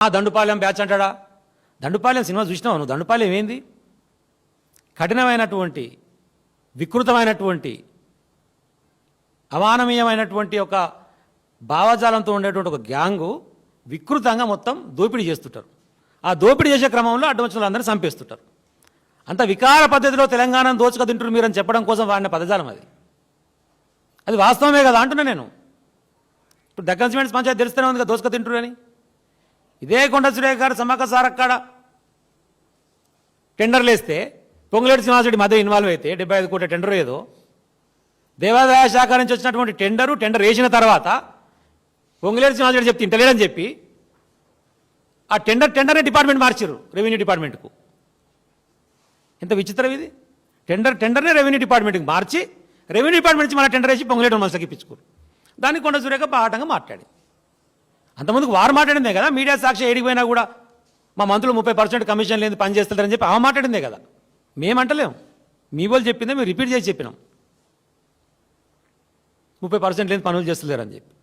ఆ దండుపాలెం బ్యాచ్ అంటాడా? దండుపాలెం సినిమా చూసినావు నువ్వు? దండుపాలెం ఏంది? కఠినమైనటువంటి వికృతమైనటువంటి అమానవీయమైనటువంటి ఒక భావజాలంతో ఉండేటువంటి ఒక గ్యాంగు వికృతంగా మొత్తం దోపిడీ చేస్తుంటారు. ఆ దోపిడీ చేసే క్రమంలో అడ్డం వచ్చిన వాళ్ళందరినీ చంపేస్తుంటారు. అంత వికార పద్ధతిలో తెలంగాణను దోచుక తింటారు మీరని చెప్పడం కోసం వాడిన పదజాలం అది. అది వాస్తవమే కదా అంటున్నా నేను. ఇప్పుడు దక్కన్ సిమెంట్స్ పంచాయతీ తెలుస్తూనే ఉంది కదా దోచుక తింటారు ఇదే కొండ సురేఖ గారు సమ్మక్క సారక్కడ టెండర్లు వేస్తే పొంగులేటి సింహాసుడి మధ్య ఇన్వాల్వ్ అయితే డెబ్బై ఐదు కోట్ల టెండర్ ఏదో. దేవాదాయ శాఖ నుంచి వచ్చినటువంటి టెండరు టెండర్ వేసిన తర్వాత పొంగులేటి సింహాసుడి చెప్తే ఇంటలేడని చెప్పి ఆ టెండర్ టెండర్నే డిపార్ట్మెంట్ మార్చారు రెవెన్యూ డిపార్ట్మెంట్కు. ఎంత విచిత్రం ఇది. టెండర్ టెండర్నే రెవెన్యూ డిపార్ట్మెంట్కి మార్చి రెవెన్యూ డిపార్ట్మెంట్ నుంచి మన టెండర్ వేసి పొంగులేటి మనసులకి ఇప్పించుకోరు దాన్ని కొండ సురేఖ పాఠంగా మాట్లాడింది. అంతమందికి వారు మాట్లాడిందే కదా? మీడియా సాక్షి ఏడిపోయినా కూడా మా మంత్రులు ముప్పై పర్సెంట్ కమిషన్ లేని పని చేస్తారని చెప్పి ఆమె మాట్లాడిందే కదా? మేమంటలేము మీ వాళ్ళు చెప్పిందే మేము రిపీట్ చేసి చెప్పినాం. ముప్పై పర్సెంట్ లేని పనులు చేస్తలేరని చెప్పి.